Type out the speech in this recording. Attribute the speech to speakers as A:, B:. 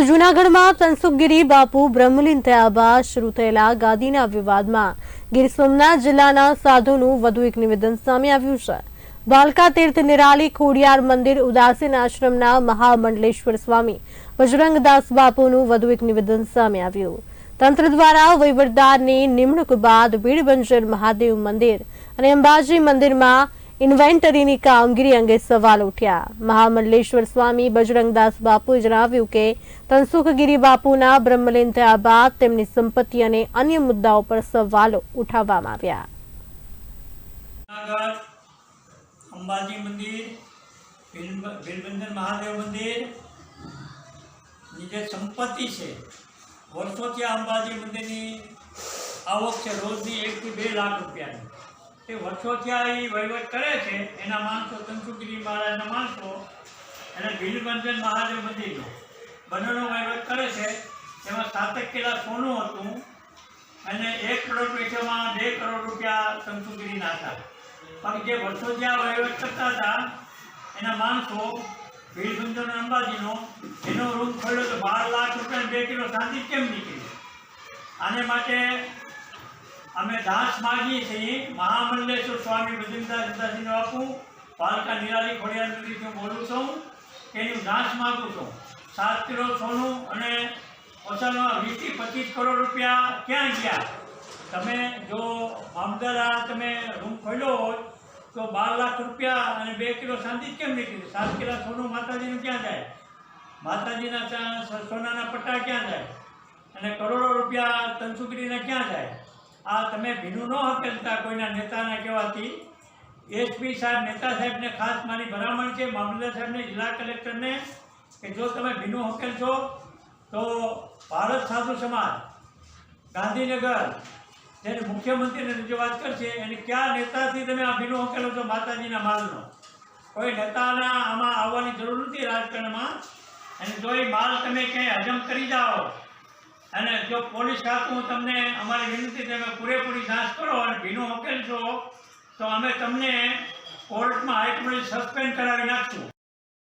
A: તો જૂનાગઢમાં તનસુખગીરી બાપુ, બ્રહ્મલીન થયા બાદ શરૂ થયેલા ગાદીના વિવાદમાં ગીર સોમનાથ જિલ્લાના સાધુનું વધુ એક નિવેદન સામે આવ્યું છે. બાલકા તીર્થ નિરાલી ખોડિયાર મંદિર ઉદાસીન આશ્રમના મહામંડલેશ્વર સ્વામી બજરંગદાસ બાપુનું વધુ એક નિવેદન સામે આવ્યું. તંત્ર દ્વારા વહીવટદારની નિમણૂક બાદ ભીડબંજર મહાદેવ મંદિર અને અંબાજી મંદિરમાં ઇન્વેન્ટરીની કામગીરી અંગે સવાલ ઉઠ્યા. મહામલ્લેશ્વર સ્વામી, બજરંગદાસ બાપુએ જણાવ્યું કે, તનસુખગીરી બાપુના બ્રહ્મલીન થયા બાદ તેમની સંપત્તિ અને અન્ય મુદ્દાઓ પર સવાલો ઉઠાવવામાં આવ્યા.
B: અંબાજી મંદિર ભીલબંદર મહાદેવ મંદિર, ની જે સંપત્તિ છે, વર્ષોથી અંબાજી મંદિરની આવક છે રોજની એકથી બે લાખ રૂપિયાની. તે વર્ષોથી આ એ વહીવટ કરે છે, એના માણસો તંસુગીરી મહારાજના માણસો અને ભીલબંધન મહાદેવ મંદિરનો બંનેનો વહીવટ કરે છે, એમાં સાતેક કિલા સોનું હતું અને એક કરોડ પૈસામાં બે કરોડ રૂપિયા તંસુગીરીના હતા પણ જે વર્ષોથી આ વહીવટ કરતા હતા, એના માણસો ભીલબંધન અંબાજીનો, એનો રૂમ ખોલ્યો તો બાર લાખ રૂપિયા બે કિલો શાંતિ કેમ નીકળી? આને માટે અમે દાસ માગીએ છીએ, મહામંડલેશ્વર સ્વામી બજરંગદાસ દાદાજીને આપું, પાલકા નિરાલી ખોડિયાર હું બોલું છું, એનું દાસ માગું છું. સાત કિલો સોનું અને ઓછામાં વીસથી પચીસ કરોડ રૂપિયા ક્યાં ગયા? તમે જો મામદાર તમે રૂમ ખોલ્યો હોય તો બાર લાખ રૂપિયા અને બે કિલો શાંતિ કેમ નીકળી? સાત કિલો સોનું માતાજીનું ક્યાં જાય? માતાજીના સોનાના પટ્ટા ક્યાં જાય? અને કરોડો રૂપિયા તનસુગરીના ક્યાં જાય? આ તમે ભીનું ન હકેલતા કોઈના નેતાના કહેવાથી. એસપી સાહેબ, નેતા સાહેબને ખાસ મારી ભલામણ છે, મામલતદાર સાહેબને, જિલ્લા કલેક્ટરને, કે જો તમે ભીનું હકેલશો તો ભારત સાધુ સમાજ, ગાંધીનગર, જેને મુખ્યમંત્રીને રજૂઆત કરશે અને કયા નેતાથી તમે આ ભીનું હકેલો છો માતાજીના માલનો કોઈ નેતાના આમાં આવવાની જરૂર નથી રાજકારણમાં. અને જો એ માલ તમે ક્યાંય હજમ કરી જાઓ અને જો પોલીસ ખાતું તમને અમારી વિનંતી તમે પૂરેપૂરી જાંચ કરો અને ભીનું હકેલશો તો અમે તમને કોર્ટમાં હાઈકોર્ટ સસ્પેન્ડ કરાવી નાખશું.